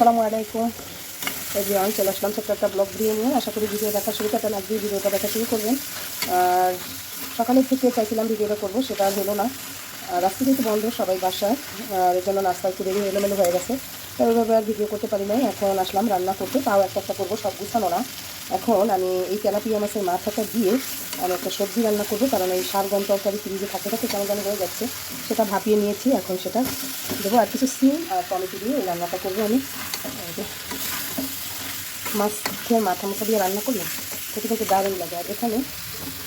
আসসালামু আলাইকুম। এভরিওয়ান চলে আসলাম ছোট্ট একটা ব্লগ দিয়ে নিয়ে। আশা করি ভিডিও দেখা শুরু করতেন আজকে ভিডিওটা দেখা শুরু করবেন। আর সকালের থেকে চাইছিলাম ভিডিওটা করব, সেটা আর হলো না। রাস্তা যেহেতু বন্ধ, সবাই বাসায়। আর এর জন্য নাস্তা একটু দেরি এলোমেলো হয়ে গেছে। তো ওইভাবে আর ভিডিও করতে পারি নাই। এখন আসলাম রান্না করতে। তাও একটা একটা করব, সব গুছানো না। এখন আমি এই তেলাপিয়া মাছের মাথাটা দিয়ে আমি একটা সবজি রান্না করব, কারণ এই সারগম তরকারি ফ্রিজে থাকে থাকে কেমন যেন হয়ে যাচ্ছে। সেটা ভাপিয়ে নিয়েছি, এখন সেটা দেবো। আর কিছু সিম আর টমেটো দিয়ে এই রান্নাটা করব আমি। মাছ খেয়ে মাথা মাথা দিয়ে রান্না করলাম, খেতে খেতে দারুণ লাগে। আর এখানে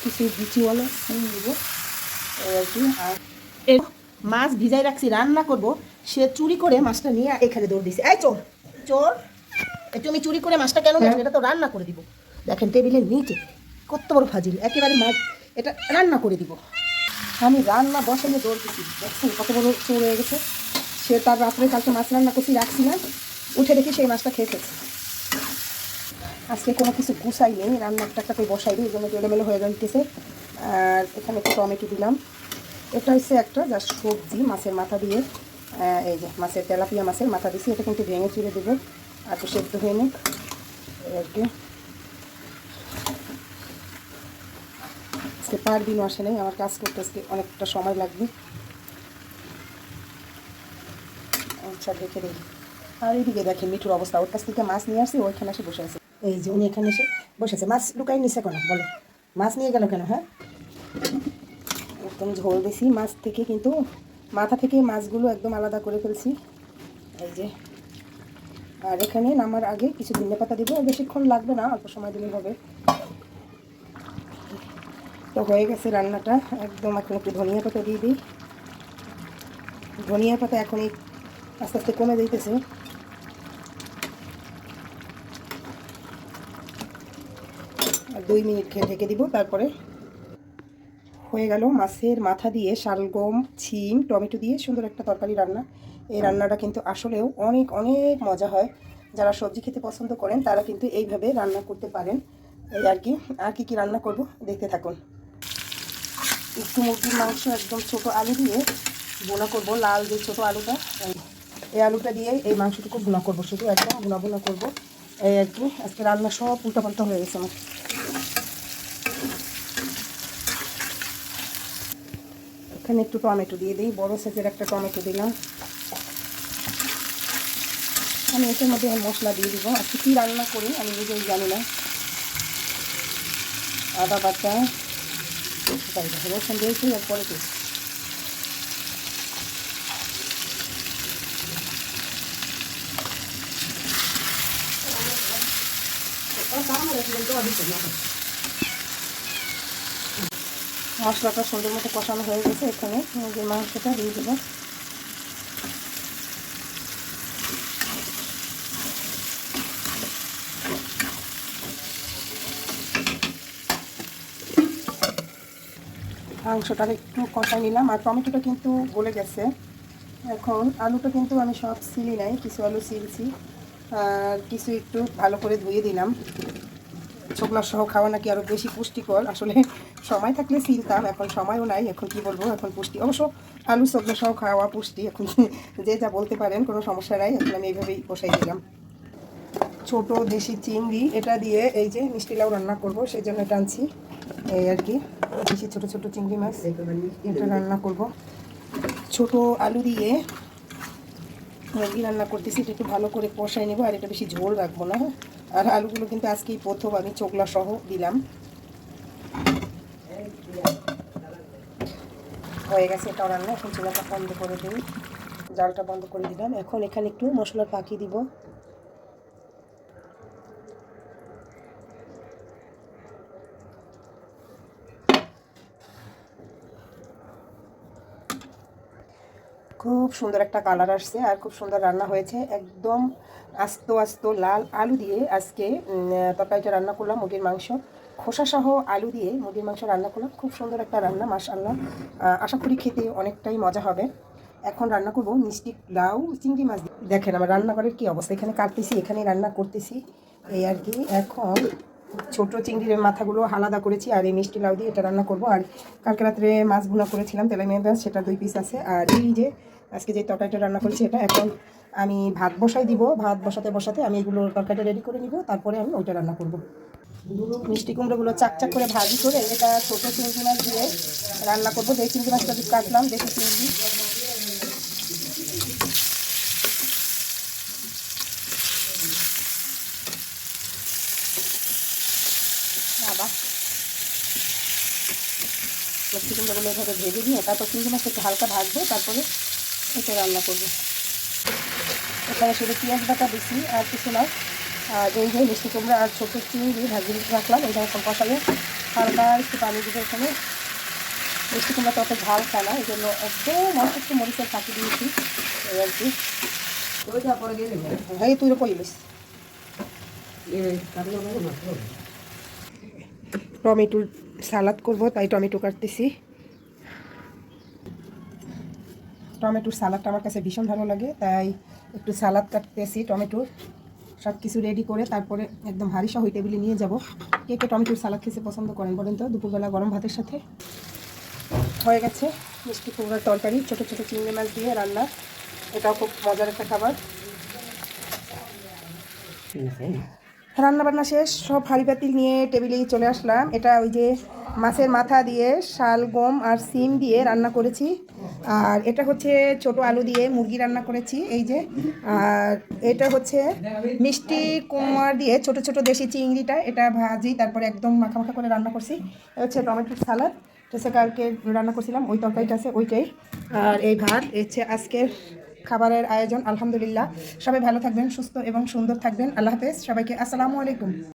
কিছু বিচিওয়ালা সিম দিব। আর কি, আর মাছ ভিজাই রাখছি, রান্না করব। সে চুরি করে মাছটা নিয়ে এখানে দৌড় দিছে। এই চোর চোর। তুমি চুরি করে মাছটা কেন নিয়ে এটা তো রান্না করে দিব। দেখেন টেবিলের নিচে কত বড় ফাজিল। একেবারে মাছ। এটা রান্না করে দিব। আমি রান্না বসালে দৌড় দিচ্ছি দেখছেন কত বড় চোর হয়ে গেছে? সে তার রাত্রে কালকে মাছ রান্না করছি রাখছি না। উঠে দেখি সেই মাছটা খেয়ে ফেলছে। আজকে কোনো কিছু গুছাই নেই। রান্না একটা একটা করে বসাই দিই। জন্য এলোমেলো হয়ে যাইতেছে আর এখানে একটু টমেটো দিলাম। এটা হচ্ছে একটা জাস্ট সবজি মাছের মাথা দিয়ে। এই যে মাছের তেলাপিয়া মাছের মাথা দিছি। এটা কিন্তু ভেঙে চুড়ে দেবো। তো সেদ্ধ হয়ে নিক। এই আর কি আজকে দিনও আসে নাই, আমার কাজ করতে আজকে অনেকটা সময় লাগবে। আচ্ছা দেখে দিই আর এইদিকে দেখেন মিঠুর অবস্থা, ওর কাছ থেকে মাছ নিয়ে আসছি ওইখানে এসে বসে আছে। এই যে উনি এখানে এসে বসে আছে মাছ লুকাই নিছে কেন? বলো। মাছ নিয়ে গেল কেন হ্যাঁ? একদম ঝোল দিছি, মাছ থেকে কিন্তু মাথা থেকে মাছগুলো একদম আলাদা করে ফেলছি। এই যে। আর এখানে নামার আগে কিছু ধনে পাতা দিব। বেশিক্ষণ লাগবে না, অল্প সময় দিলে হবে। তো হয়ে গেছে রান্নাটা। একদম এখন একটু ধনিয়া পাতা দিয়ে দিই। ধনিয়া পাতা এখন এই আস্তে আস্তে কমে দিতেছে আর দুই মিনিট খেয়ে ঢেকে দিব, তারপরে হয়ে গেল মাছের মাথা দিয়ে শালগম, ছিম, টমেটো দিয়ে সুন্দর একটা তরকারি রান্না। এই রান্নাটা কিন্তু আসলেও অনেক অনেক মজা হয়। যারা সবজি খেতে পছন্দ করেন, তারা কিন্তু এইভাবে রান্না করতে পারেন। এই আর কি আর কি কী রান্না করব দেখতে থাকুন। একটু মুরগির মাংস, একদম ছোট আলু দিয়ে বোনা করব, লাল যে ছোট আলুটা, এই- আলুটা দিয়ে এই মাংসটুকু বোনা করব, শুধু একদম বোনা বোনা করব। এই আর কি, আজকে রান্না সব উল্টাপাল্টা হয়ে গেছে আমার। এখানে একটু টমেটো দিয়ে দিই, বড় সাইজের একটা টমেটো দিলাম। আমি এটার মধ্যে মশলা দিয়ে দিব। আজকে কী রান্না করি, আমি নিজেই জানি না। আদা বাটা রসুন দিয়েছি, এরপরে দিই মশলাটা সুন্দর মতো কষানো হয়ে গেছে, এখানে মাংসটা দিয়ে দেবো। মাংসটা একটু কষাই নিলাম। আর টমেটোটা কিন্তু গলে গেছে। এখন আলুটা কিন্তু আমি সব সিলি নাই, কিছু আলু সিলছি। আর কিছু একটু ভালো করে ধুয়ে দিলাম। ছোকলা সহ খাওয়া নাকি আরও বেশি পুষ্টিকর। আসলে সময় থাকলে সিলতাম, এখন সময়ও নাই। এখন কি বলব, এখন পুষ্টি। অবশ্য আলু, ছোকলা সহ খাওয়া পুষ্টি। এখন যে যা বলতে পারেন, কোনো সমস্যা নাই। এখন আমি এইভাবেই বসাই দিলাম ছোট দেশি চিংড়ি, এটা দিয়ে এই যে মিষ্টি লাউ রান্না করব সেই জন্য এটা আনছি। এই আর কি, দেশি ছোট ছোট চিংড়ি মাছ, এটা রান্না করব। ছোট আলু দিয়ে মুরগি রান্না করতেছি, এটা একটু ভালো করে কষাই নেব, আর এটা বেশি ঝোল রাখব না? আর আলুগুলো কিন্তু আজকেই প্রথম, আমি চোখলা সহ দিলাম। হয়ে গেছে এটা রান্না, এখন চুলাটা বন্ধ করে দিই। জালটা বন্ধ করে দিলাম। এখন এখানে একটু মশলার পাখি দিব। খুব সুন্দর একটা কালার আসছে আর খুব সুন্দর রান্না হয়েছে। একদম আস্ত আস্ত লাল আলু দিয়ে আজকে তরকারিটা রান্না করলাম মুরগির মাংস। খোসা সহ আলু দিয়ে মুরগির মাংস রান্না করলাম। খুব সুন্দর একটা রান্না মাশাল্লাহ আশা করি খেতে অনেকটাই মজা হবে। এখন রান্না করব মিষ্টি লাউ, চিংড়ি মাছ। দেখেন আমার রান্নাঘরের কী অবস্থা, এখানে কাটতেছি এখানে রান্না করতেছি। এই আর কি, এখন ছোট চিংড়ির মাথাগুলো আলাদা করেছি আর এই মিষ্টি লাউ দিয়ে এটা রান্না করব। আর কালকে রাত্রে মাছ ভুনা করেছিলাম তেলে মেয়ে সেটা দুই পিস আছে। আর এই যে আজকে যে তরকারিটা রান্না করেছি এটা এখন আমি ভাত বসাই দিব। ভাত বসাতে বসাতে আমি এগুলো তরকারিটা রেডি করে নিব, তারপরে আমি ওইটা রান্না করব। মিষ্টি কুমড়োগুলো চাকচাক করে ভাজি করে এটা ছোটো চিংড়ি মাছ দিয়ে রান্না করব। যে চিংড়ি মাছটা কাটলাম দেখি চিংড়ি। বাবা। মিষ্টি কুমড়োগুলো এভাবে ভেজে নিয়ে তারপর চিংড়ি মাছটা একটু হালকা ভাজবো, তারপরে এটা রান্না করব। এখানে শুধু পেঁয়াজ বাটা দিছি, আর কিছু না। আর এই যে মিষ্টি কুমড়া আর ছোটো চিংড়ি ভাজি রাখলাম। এটা এখন কষালে হালকা একটু পানি দিবে এখানে। মিষ্টি তো অত ঝাল খায় না, এই জন্য একদম অল্প একটু মরিচের ফাঁকি দিয়েছি। এই আর কি। এই তুই কইলিস টমেটোর সালাদ করব, তাই টমেটো কাটতেছি। টমেটোর সালাদটা আমার কাছে ভীষণ ভালো লাগে, তাই একটু সালাদ কাটতেছি, টমেটোর সব কিছু রেডি করে তারপরে একদম ভারী সহ টেবিলে নিয়ে যাব। কে কে টমেটোর সালাদ খেতে পছন্দ করেন বলেন তো? দুপুরবেলা গরম ভাতের সাথে। হয়ে গেছে মিষ্টি কুমড়ার তরকারি, ছোটো ছোটো চিংড়ি মাছ দিয়ে রান্না। এটাও খুব মজার একটা খাবার। রান্না বান্না শেষ, সব হাঁড়ি পাতিল নিয়ে টেবিলেই চলে আসলাম। এটা ওই যে মাছের মাথা দিয়ে শালগম আর সিম দিয়ে রান্না করেছি। আর এটা হচ্ছে ছোট আলু দিয়ে মুরগি রান্না করেছি, এই যে। আর এটা হচ্ছে মিষ্টি কুমার দিয়ে, ছোট ছোট দেশি চিংড়িটা, এটা ভাজি, তারপরে একদম মাখা মাখা করে রান্না করছি। হচ্ছে টমেটোর সালাদ হচ্ছে কালকে রান্না করছিলাম, ওই তরকারিটা আছে ওইটাই। আর এই ভাত হচ্ছে আজকের খাবারের আয়োজন, আলহামদুলিল্লাহ। সবাই ভালো থাকবেন, সুস্থ এবং সুন্দর থাকবেন। আল্লাহ হাফেজ, সবাইকে আসসালামু আলাইকুম।